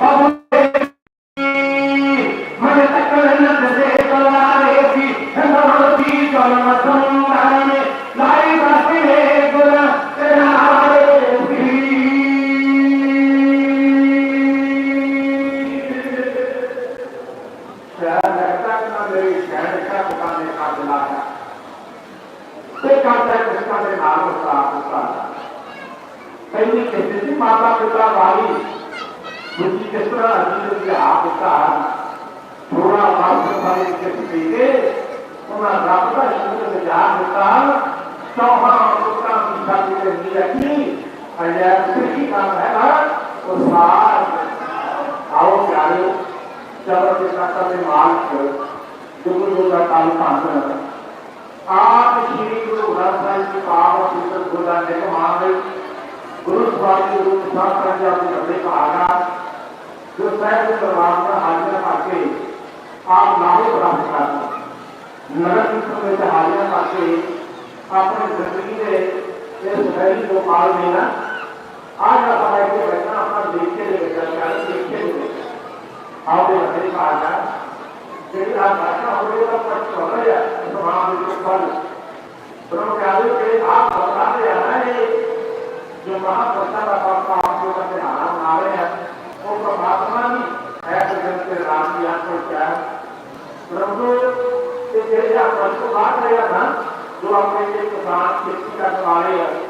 ਮਨ मेरा कृषि काम है ना वो साथ आओ प्यारे चलो के साथ में मार्ग जुगुल का तालुका आंदोलन आप श्री गुरु ग्रंथ साहिब की पावन पुस्तक बोला ने महान गुरु स्वामी गुरु प्रसाद करके आपने अपने का आगाज़ जो सैन्य दरबार में हाजिर आके आप लाभो प्राप्त करते नगर कीर्तन में हाजिर आके अपने ज़िंदगी में इस शरीर को पाल देना आज आप हमारे को बैठना, अपना देखते हुए जानकारी देखते हुए आप ये बताइए कहा जाए। लेकिन आप भाषा हो गई आप पक्ष हो। गया तो, तो वहाँ मुझे फल ब्रह्मचारियों के आप बताते आना है, जो महाप्रसाद आपका आपको करके आनंद आ रहे हैं, वो तो परमात्मा ही है के राम की आपको क्या है? प्रभु ये आप मन को बात रहेगा ना, जो आपने किसान खेती कर पा रहे हैं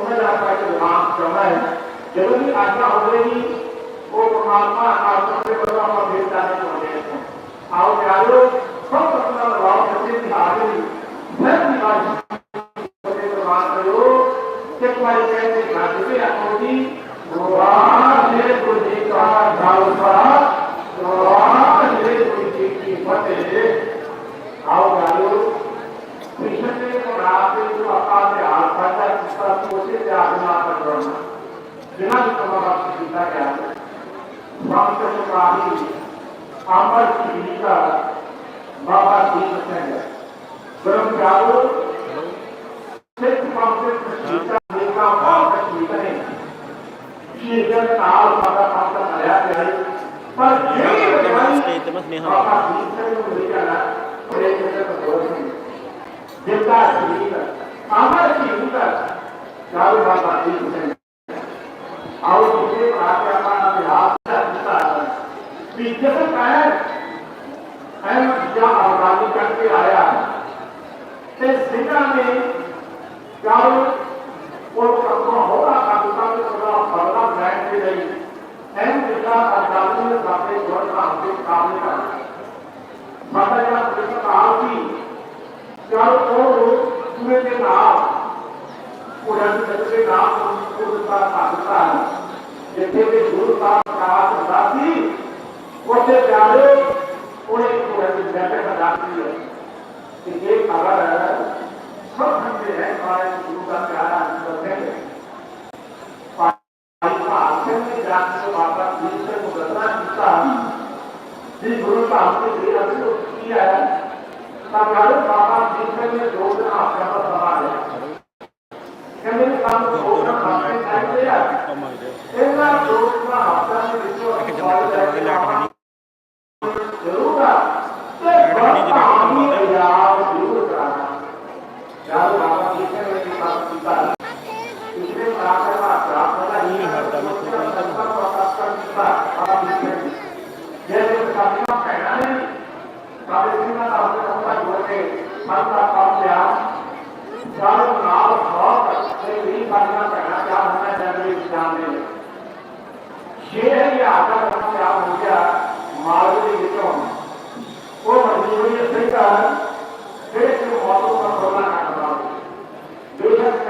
समझ आता है कि हाँ चौड़ा है ज़रूरी आज्ञा हो गई वो परमात्मा आत्मा से बड़ा हुआ देवता ने छोड़ दिया आओ प्यारो सब अपना लगाओ सच्चे की आगे धर्म निवास होते प्रमाण करो कि तुम्हारी कैसे घाटी पे होगी भगवान ने गुरु का भाव का भगवान ने गुरु की फतेह आओ प्यारो ক্ষেত্রে আগ্রহ আশা করেন না যেভাবে তোমার চিন্তাকে আছে আমি আমার জীবিকা বাবা দিয়ে है বরং যাও सिर्फ़ कांग्रेस नेता कांग्रेस नेता है सीएम साहब बाबा साहब का नया है पर ये स्टेटमेंट में हम ज़िंदा जीवित अमर जीवित चारों बाबा जी हुसैन और उसके आके हमारा बिहार का हिस्सा है इज़्ज़त है हम क्या आबादी करके आया ते सिका में चारों और कपड़ा होगा पाकिस्तान में थोड़ा बड़ा ब्रांड के लिए हम जिला आज़ादी में सामने जोड़ का हमसे काम नहीं करना माता जी ने कहा कि चारों ओर कुएँ के नाम पुराने बच्चे का पूर्णता साधता है जिथे भी गुरुता का साथी उससे प्यारे उन्हें पूरे जगह बताती है कि ये अगर सब समझे हैं हमारे गुरु का प्यारा करते हैं जिस गुरु का हमने देर अभी किया है सरकारी बाबा जी से जोड़ना आपका सवाल है ਗੁਰਦੁਆਰਾ ਖੰਡਾ ਇੱਕ ਕਮਾ ਰਿਹਾ ਇੱਕ ਜਮਾਤ ਦੇ ਲਾਈਟ ਹੈ।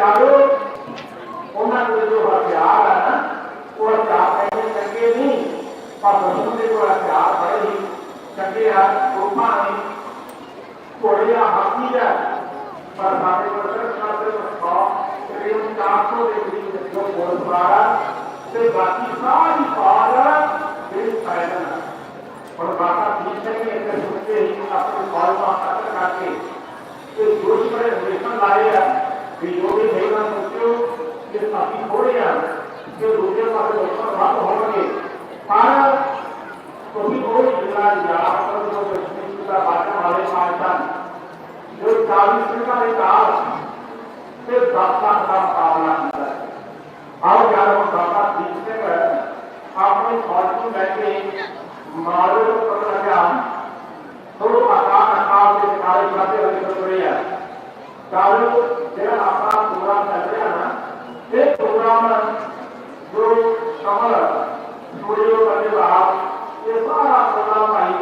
चालू उन्होंने तो जो हथियार है ना, वो हथियार पहले चंगे नहीं, पर मसूद जो तो हथियार बड़े ही, चंगे है, रूपा है घोड़िया हाथी है, पर हमारे प्रदर्शन तकरीबन चार सौ के करीब जो गुरुद्वारा से बाकी सारी पावर दिन पैदल है। और बाबा ठीक है कि इतने सुनते ही अपने कॉल का असर करके ये दोष पर हमेशा लाए हैं। विरोधी सेवा समितियों के स्थापित हो रही है। जो दूसरे पास लोकसभा भाग होंगे, पर कोई कोई जिला या पर जो पश्चिम का बाटा वाले पाकिस्तान जो चालीस का विकास से दस लाख का मुकाबला किया है और ग्यारह सौ दस लाख बीस से कर। आपने फॉर्चून बैंक मालूम कर लगा तो आकार आकार के कार्य करते हुए काल जरा आपका प्रोग्राम चल रहा ना ये प्रोग्राम जो कमल, स्टूडियो करने बाहर ये सारा प्रोग्राम भाई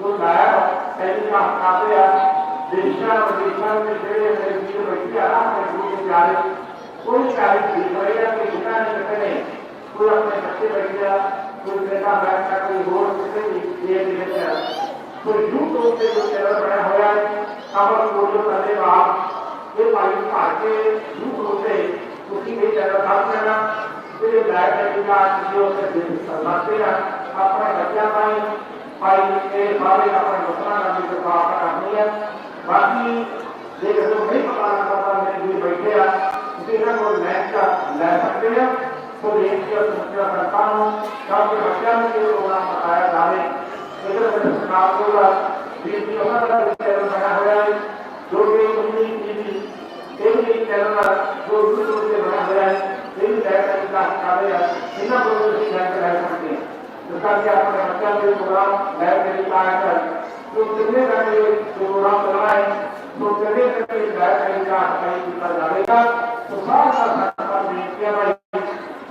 जो गायब सैनिक आते हैं, देशा और देशा में जेड़े मेरे बीच बैठे आ रहा है गुरु के प्यारे। कोई कार्य नहीं करेगा कि बिना नहीं करने कोई अपने बच्चे बैठ गया, कोई नेता बैठ गया, कोई और किसी ये नहीं तो यूँ तो से जो चैनल बना हुआ है अब हम बोलो करने बाहर फिर पानी भारत के रूप होते हैं, उसी में ज़्यादा काम करना फिर लाइट लगेगा चीज़ों से दिन सलाह देना अपना बच्चा पाए पाई के बारे का अपना मसला ना मिल सकता अपना नहीं है बाकी देख तो नहीं पता ना पता मेरे लिए बैठे आ उसे ना वो लैंड का ले सकते हैं तो रेट की समस्या करता हूँ क्योंकि बच्चा ने जो होना बताया जाने लेकिन सरकार को बीच में होना बड़ा विषय बनाया जो भी தெலுங்கில் கலரா जो रूप से बना हुआ है तेल डायरेक्टर का कार्य है बिना प्रोसेस डायरेक्टर रह सकते हैं जिसका कि आपने बच्चा के प्रोग्राम लाइब्रेरी का आकर तो जितने करके जो प्रोग्राम चल रहा है तो जितने करके लाइब्रेरी का कार्य किया जाएगा तो साथ साथ साथ में किया भाई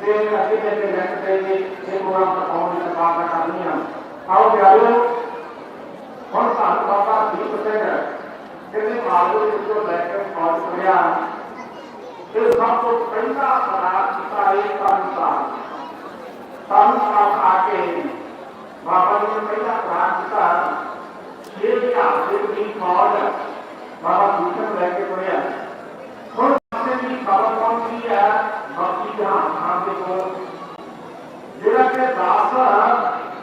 से अच्छे से डायरेक्ट करेंगे ये प्रोग्राम का काम में काम करना नहीं है आओ प्यारों और साथ बाबा 20 परसेंट है लेकिन भागवत जिसको लेकर कॉल किया फिर हमको पैसा बना पिता एक अनुसार अनुसार आके बाबा जी ने पैसा बना पिता ये क्या फिर भी कॉल बाबा भूषण लेके पड़े खुद हमने भी बाबा कौन की है? भक्ति जहाँ हाँ देखो ਜਿਹੜਾ ਕਿ ਦਾਸ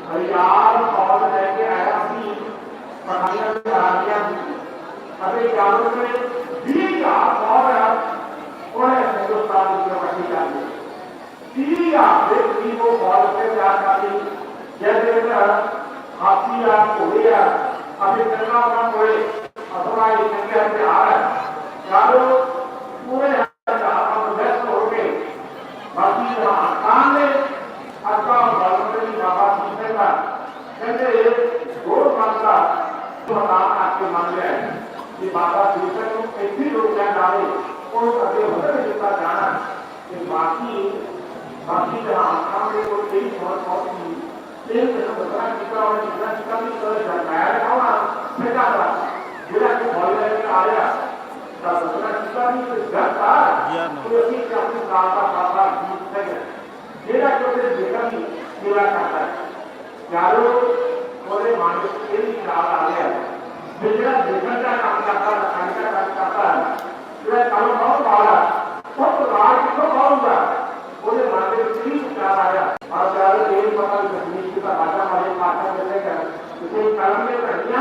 ਹਜ਼ਾਰ ਔਰ ਲੈ ਕੇ ਆਇਆ ਸੀ ਪਹਾੜੀਆਂ ਤੇ ਆ ਗਿਆ हमें ग्रामों में दीगा और उन्हें हिंदुस्तान की रखनी चाहिए दीगा व्यक्ति को बॉल से प्यार करनी जैसे हाथी या घोड़े या अभी गंगा का घोड़े अथवा गंगा बिहार है। चारों पूरे व्यस्त हो गए। बाकी जहाँ काम में अथवा बॉल की बाबा सुनने का कहते दो मामला जो नाम आपके मामले हैं। कि बाबा सीखने को कैसी लोग क्या डाले। और कभी होते जितना जाना कि बाकी बाकी जहाँ आसान है वो कई बहुत बहुत एक जन बता कितना और कितना कितना भी कर सकता है ना बेटा था। जेला को भोल लेके आ गया तब बता कितना भी तो घर था तो ये क्या अपने काम का पापा जीत है जेला को से देखा भी सेवा करता है यारो बोले मानो के भी ख्याल आ गया। बिजला देखा का काम करता है खाने का काम करता है ये काम बहुत बड़ा सब राज को बहुत बोले के भी ख्याल आया और चारों देव पता का बाजा वाले पाठा मिलने का इसे कर्म में कहिया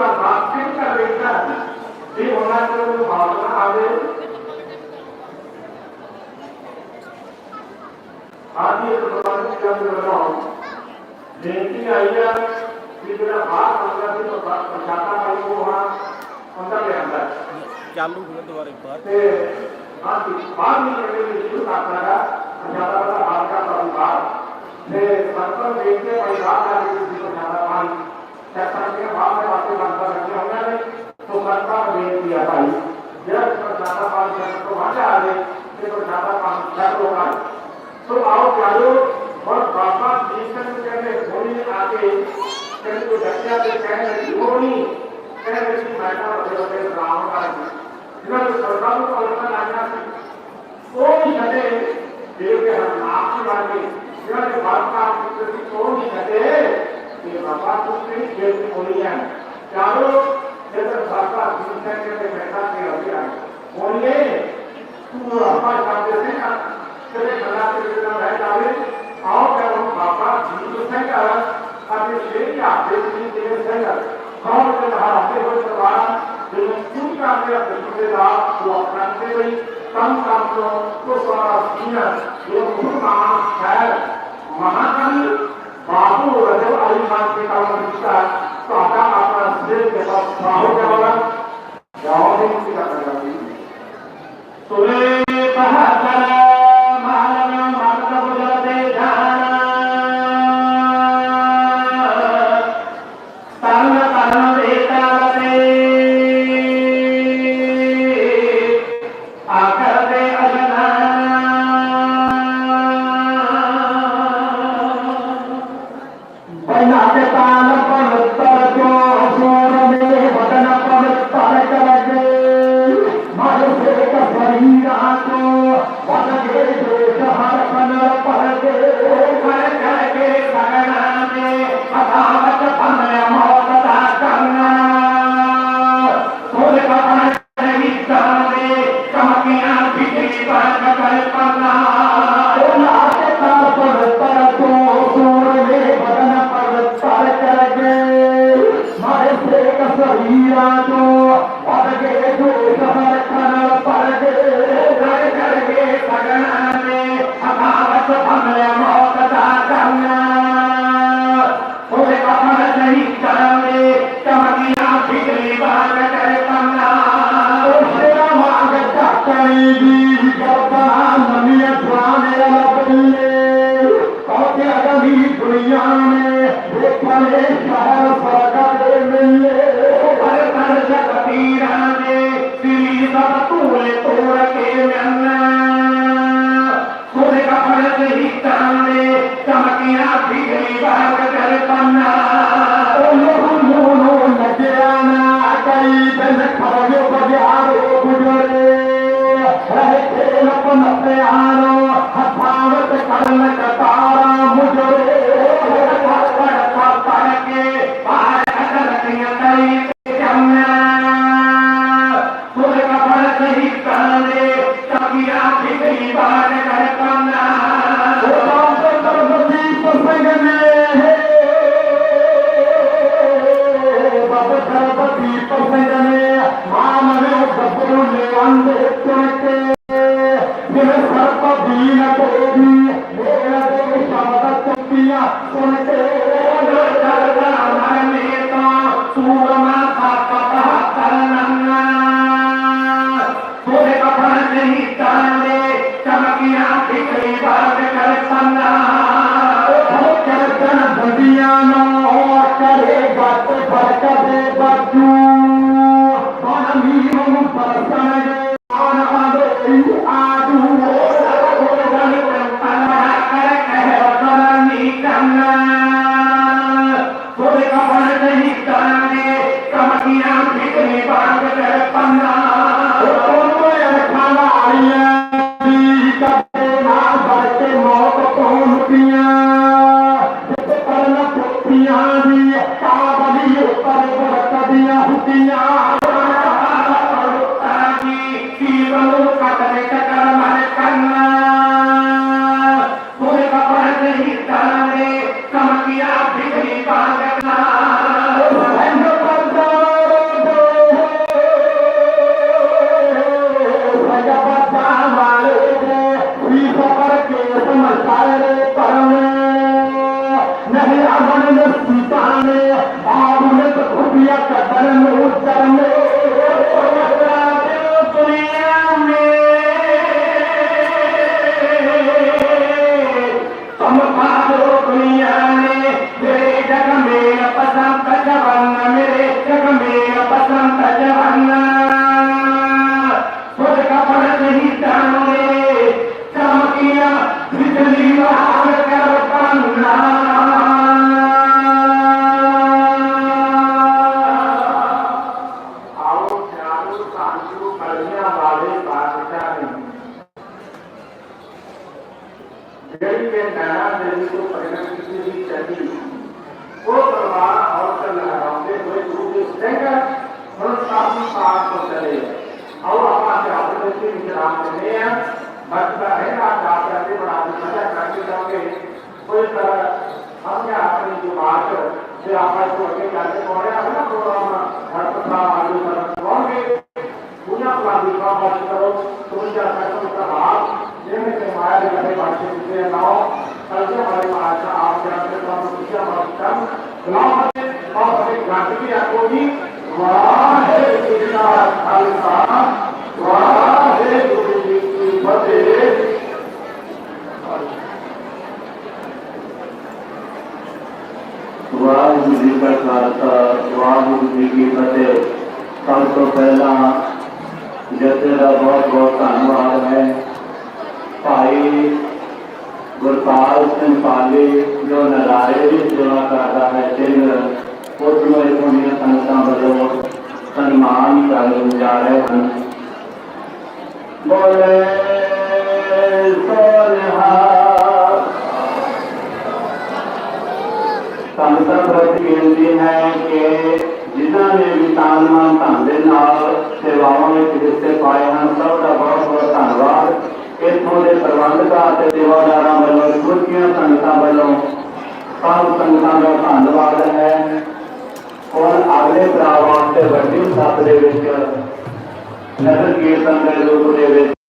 उसका बातचीत का तरीका ये होना चाहिए भावना आवे आदि प्रमाणित कर रहा हूँ जयंती आइया कि मेरा बात अंदर से तो बात पहुंचाता है वो वहाँ अंदर के अंदर चालू हुए दोबारा एक बार बात नहीं करने की शुरू करता है ज़्यादा बड़ा बाल का परिवार से सरपंच देखने परिवार का जिसको ज़्यादा पानी ऐसा के बाद में बातें बनता रखे होंगे ने तो सरकार दे दिया भाई जब पानी जब तो वहाँ आ गए तो ज़्यादा पानी छट होगा तो आओ चालो और बाबा जीवन कहने होली आगे कहने को जटिया के कहने होली कहने लगी बैठा बड़े बड़े राम का इन्होंने सरकार को लाना थी कोई छठे देव के हम नाम की बात की इन्होंने बात का किसी को नहीं छठे ये बाबा की बोली है चारों जैसे बाबा जीवन के बैठा के अभी आए बोलिए तू अपना काम देते ना तेरे बना के बिना रह जावे। आओ क्या हम बाबा जीवन से कर अपने शेर के आते ही देव से कर कौन से बाहर आते हुए सवाल जो क्यों का मेरा प्रतिष्ठा वो अपना से कम काम को तो सारा सीना ये नाम है। महाकवि बाबू रजब अली खान के काम दिखता है तो आका अपना शेर के पास बाहु के वाला जाओ नहीं किसी का करना सुरे बहतर मानव பிள்ளை பாத கலப்பந்தான் ಮಾತು ಶ್ರೀ ಆಕಾಶವಾಗಿ ಕೆಲಸ ಮಾಡಿ ಅದನ್ನ ಪ್ರೋಗ್ರಾಮ್ ನರ್ತಕ ಆಗಿ ತಗೊಂಡು ಪೂಜಾ ಪ್ರಾಧಿಕಾರ ಮಾಡಿದರು ಪೂಜಾ ಕಟ್ಟುವಂತಹ ನೇಮಿತ ಮಾಯಾದಿಗಳಿಗೆ ಮಾಡಿಸಿದ್ದೇವೆ ನಾವು ಕಲಿತ ಮಾಡಿ ಮಹಾರಾಜ ಆ ಕೆಲಸ ನಾವು ಪೂಜಾ ಮಾಡ್ತಾರೆ ಚುನಾವಣೆ और हमें घाटी की आपको भी वाह है गुजरात खालिस्तान वाह है गुजरात ਵਾਹਿਗੁਰੂ ਜੀ ਕਾ ਖਾਲਸਾ ਵਾਹਿਗੁਰੂ ਜੀ ਕੀ ਫਤਿਹ ਸਭ ਤੋਂ ਪਹਿਲਾਂ ਜੱਥੇ ਦਾ ਬਹੁਤ ਬਹੁਤ ਧੰਨਵਾਦ ਹੈ ਭਾਈ ਗੁਰਪਾਲ ਸਿੰਘ ਪਾਲੇ ਜੋ ਨਰਾਏ ਦੀ ਸੇਵਾ ਕਰਦਾ ਹੈ ਦਿਨ ਉਸ ਨੂੰ ਇਹ ਪੁੰਨੀਆਂ ਸੰਗਤਾਂ ਵੱਲੋਂ ਸਨਮਾਨ ਕਰਨ ਜਾ ਰਹੇ ਹਨ ਬੋਲੇ ਸੋਨਹਾ ਸੰਤਾਂ ਪ੍ਰਤੀ ਬੇਨਤੀ ਹੈ ਕਿ ਜਿਨ੍ਹਾਂ ਨੇ ਵੀ ਤਾਨ ਮਾਨ ਧਨ ਦੇ ਨਾਲ ਸੇਵਾਵਾਂ ਵਿੱਚ ਹਿੱਸੇ ਪਾਏ ਹਨ ਸਭ ਦਾ ਬਹੁਤ ਬਹੁਤ ਧੰਨਵਾਦ ਇਥੋਂ ਦੇ ਪ੍ਰਬੰਧਕਾਂ ਅਤੇ ਸੇਵਾਦਾਰਾਂ ਵੱਲੋਂ ਗੁਰਕੀਆਂ ਸੰਗਤਾਂ ਵੱਲੋਂ ਸਭ ਸੰਗਤਾਂ ਦਾ ਧੰਨਵਾਦ ਹੈ ਔਰ ਅਗਲੇ ਪੜਾਅ ਵਾਸਤੇ ਵੱਡੀ ਸੱਤ ਦੇ ਵਿੱਚ ਨਗਰ ਕੀਰਤਨ ਦੇ ਰੂਪ ਦੇ ਵਿੱਚ